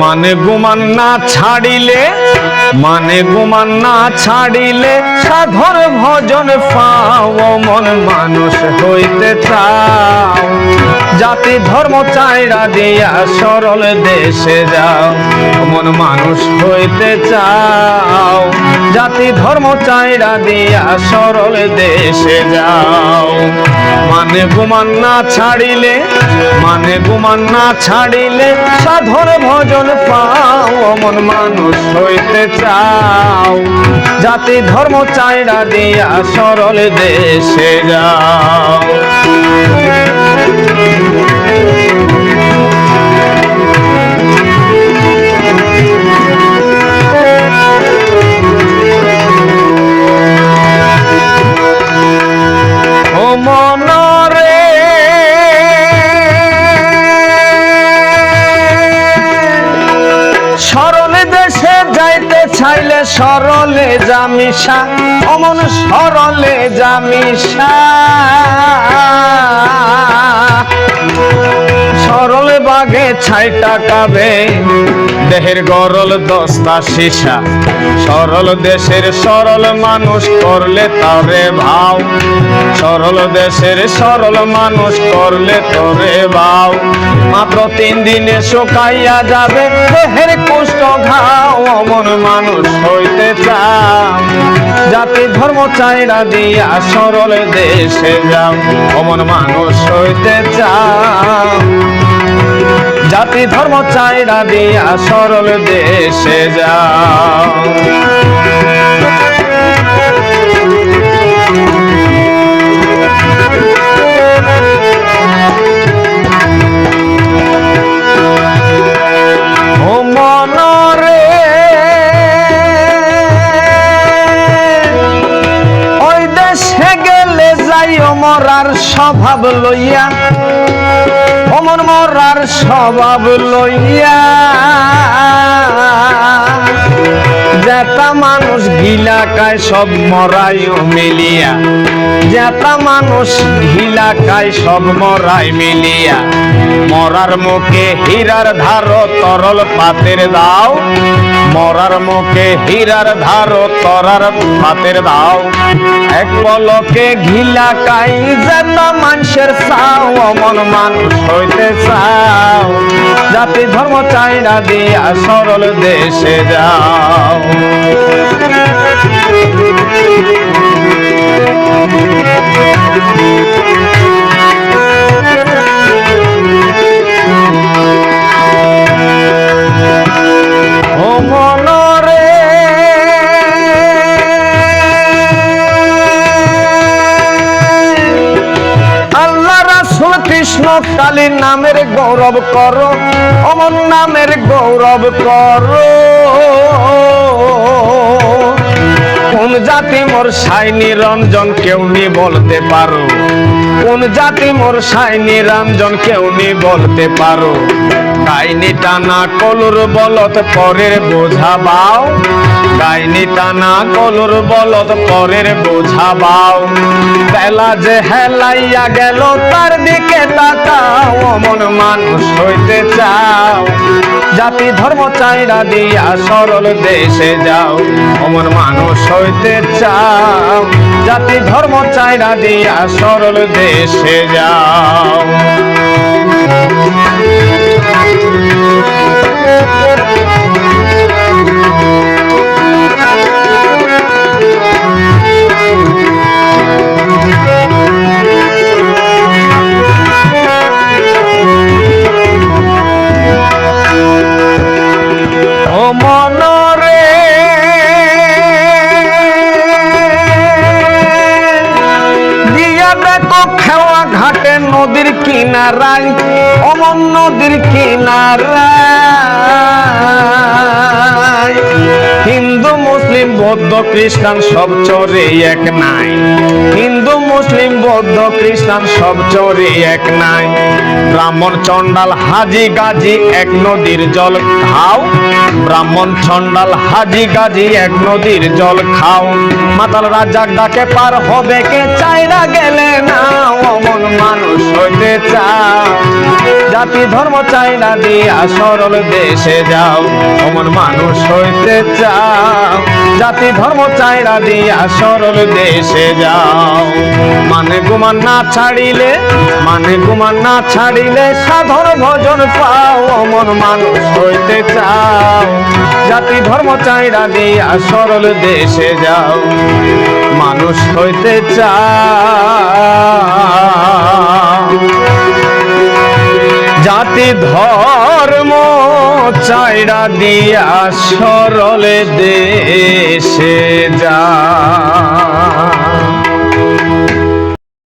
মানে গুমান না ছাড়িলে মানে গুমান না ছাড়িলে সাধর ভজন পাও মন মানুষ হইতে চাও। জাতি ধর্ম চাইরা দিয়া সরল দেশে যাও মন মানুষ হইতে চাও। জাতি ধর্ম চাইরা দিয়া সরল দেশে যাও। মানে গুমান না ছাড়িলে মানে গুমান না ছাড়িলে সাধর ভজন পাও মন মানুষ হইতে চাও। জাতি ধর্ম চাইরা দিয়া সরল দেশে যাও। চাইলে সরলে জামিসা, অমন সরলে জামিসা। সরল বাগে ছাই টাকাবে দেহের গরল দস্তা সীসা। সরল দেশের সরল মানুষ করলে তারে ভাও। সরল দেশের সরল মানুষ করলে তোরে ভাও মাত্র তিন দিনে শুকাইয়া যাবে, দেহের কুষ্ঠ ঘাও অমন মানুষ হইতে চাও। জাতি ধর্ম চাইরা দিয়া সরল দেশে যাও অমন মানুষ হইতে চাও। জাতি ধর্ম চাইরা দিয়া সরল দেশে যাও। যাই অমরার স্বভাব লইয়া অমর মরার স্বভাব লইয়া। যেটা মানুষ গিলা কায় সব মরাই মিলিয়া। যেটা মানুষ গিলা কায় সব মরাই মিলিয়া। মরার মুখে হীরার ধার তরল পাতের দাও। মরার মুখে হীরার ধার তরার পাতের দাও। এক পলকে ঘিলা কাই যেটা মানুষের চাও, অমন মানুষ হইতে চাও। জাতি ধর্ম চাইনা দিয়া সরল দেশে যাও। কৃষ্ণ কালী নামের গৌরব করো, অমন নামের গৌরব করো। কোন জাতি মোর সাই নিরঞ্জন কেউ নি বলতে পারো? কোন জাতি মোর সাই নিরঞ্জন কেউ নি বলতে পারো? ডাইনি টানা কলুর বলত পরের বোঝা বাও ডাইনি টানা কলুর বলত পরের বোঝা বাও বেলা যে হেলাইয়া গেল, তার দিকে তাকাও, অমন মানুষ হইতে চাও। জাতি ধর্ম চাইরা দিয়া সরল দেশে যাও, অমন মানুষ হইতে চাও। জাতি ধর্ম চাইরা দিয়া সরল দেশে যাও। Thank you. নদীর কিনারায় অমন নদীর কিনারায় হিন্দু, মুসলিম, বৌদ্ধ, খ্রিস্টান সব চরে এক নাই। হিন্দু, মুসলিম, বৌদ্ধ, খ্রিস্টান সব চোরই এক নাই। ব্রাহ্মণ চণ্ডাল হাজি গাজি এক নদীর জল খাও। ব্রাহ্মণ চণ্ডাল হাজি গাজি এক নদীর জল খাও। মাতাল রাজাক ডাকে পার হবে কে? চাইরা গেলে না, অমন মানুষ হইতে চাও জাতি ধর্ম চাইনা দিয়া, সরল দেশে যাও, অমন মানুষ হইতে চাও। জাতি ধর্ম চাইনা দিয়া, সরল দেশে যাও। মানে গুমান না ছাড়িলে মানে গুমান না ছাড়িলে সাধন ভজন পাও, অমন মানুষ হইতে চাও। জাতি ধর্ম চাইনা দিয়া, সরল দেশে যাও, মানুষ হইতে চাও। জাতি ধর্ম চাইরা দিয়া সরলে দেশে যা।